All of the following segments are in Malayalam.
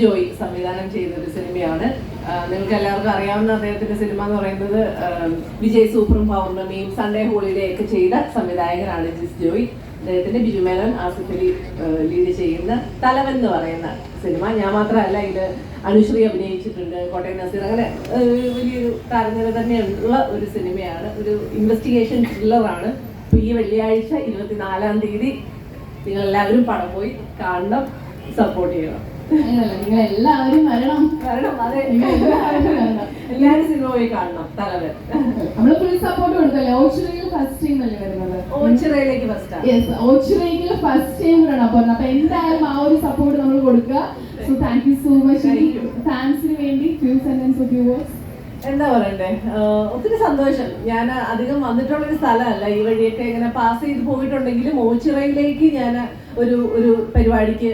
ജോയ് സംവിധാനം ചെയ്ത ഒരു സിനിമയാണ്. നിങ്ങൾക്ക് എല്ലാവർക്കും അറിയാവുന്ന അദ്ദേഹത്തിന്റെ സിനിമ എന്ന് പറയുന്നത് വിജയ് സൂപ്പറും പൗർണമിയും സൺഡേ ഹോളിഡേ ഒക്കെ ചെയ്ത സംവിധായകനാണ് ജിസ് ജോയി. അദ്ദേഹത്തിന്റെ ബിജു മേനോൻ ആസിഫ് അലി ലീഡ് ചെയ്യുന്ന തലവൻ എന്ന് പറയുന്ന സിനിമ. ഞാൻ മാത്രമല്ല ഇത് അനുശ്രീ അഭിനയിച്ചിട്ടുണ്ട് കോട്ടയം നസീർ. അങ്ങനെ വലിയൊരു താരനിര തന്നെയുള്ള ഒരു സിനിമയാണ്. ഒരു ഇൻവെസ്റ്റിഗേഷൻ ത്രില്ലറാണ് അപ്പൊ ഈ വെള്ളിയാഴ്ച ഇരുപത്തിനാലാം തീയതി നിങ്ങൾ എല്ലാവരും പടം പോയി കാണണം സപ്പോർട്ട് ചെയ്യണം. നിങ്ങൾ എല്ലാവരും വരണം. കാരണം അതെ. എല്ലാവരും സിനിമ പോയി കാണണം തലവൻ. നമ്മൾ ഫുൾ സപ്പോർട്ട് കൊടുക്കല്ലേ? ഓച്ചിറയിൽ ഫസ്റ്റ് ടൈം അല്ലേ വരുന്നത്? ഓച്ചിറയിലേക്ക് ഫസ്റ്റ് യെസ് ഓച്ചിറയിൽ ഫസ്റ്റ് ടൈം ആണ് അപ്പൊ അപ്പൊ എന്തായാലും ആ ഒരു സപ്പോർട്ട് നമ്മൾ കൊടുക്കുക. So thank you so much ഫാൻസിന് വേണ്ടി ഫ്യൂ സെന്റൻസ് ഓഫ് യുവേഴ്സ് എന്താ പറയണ്ടേ? ഒത്തിരി സന്തോഷം. ഞാൻ അധികം വന്നിട്ടുള്ള ഒരു സ്ഥലമല്ല. ഈ വഴിയൊക്കെ ഇങ്ങനെ പാസ് ചെയ്ത് പോയിട്ടുണ്ടെങ്കിലും ഓച്ചിറയിലേക്ക് ഞാൻ ഒരു ഒരു പരിപാടിക്ക്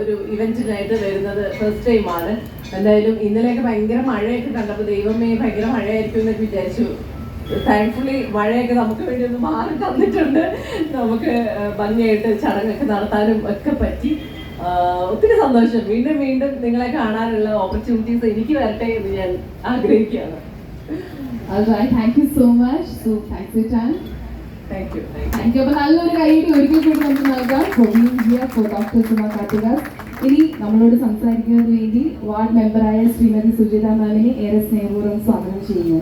ഒരു ഇവന്റിനായിട്ട് വരുന്നത് ഫസ്റ്റ് ആണ്. എന്തായാലും ഇന്നലെയൊക്കെ ഭയങ്കര മഴയൊക്കെ കണ്ടപ്പോൾ ദൈവമേ ഭയങ്കര മഴയായിരിക്കും എന്നൊക്കെ വിചാരിച്ചു. താങ്ക്ഫുള്ളി മഴയൊക്കെ നമുക്ക് വേണ്ടി ഒന്ന് മാറി തന്നിട്ടുണ്ട്. നമുക്ക് ഭംഗിയായിട്ട് ചടങ്ങൊക്കെ നടത്താനും ഒക്കെ പറ്റി. ഒത്തിരി സന്തോഷം. വീണ്ടും വീണ്ടും നിങ്ങളെ കാണാനുള്ള ഓപ്പർച്യൂണിറ്റീസ് എനിക്ക് വരട്ടെ എന്ന് ഞാൻ ആഗ്രഹിക്കുകയാണ്. Thank you so much so thanks for time thank you thank you അപ്പൊ നല്ലൊരു കൈയ്യടി ഒരിക്കൽ കൂടി നമുക്ക് നൽകാം ഫോർ ഡോക്ടർ സുമ കാട്ടുകാർ ഇനി നമ്മളോട് സംസാരിക്കുന്നതിന് വേണ്ടി വാർഡ് മെമ്പറായ ശ്രീമതി സുജിത മാമിനെ ഏറെ സ്നേഹപൂർവം സ്വാഗതം ചെയ്യുന്നു.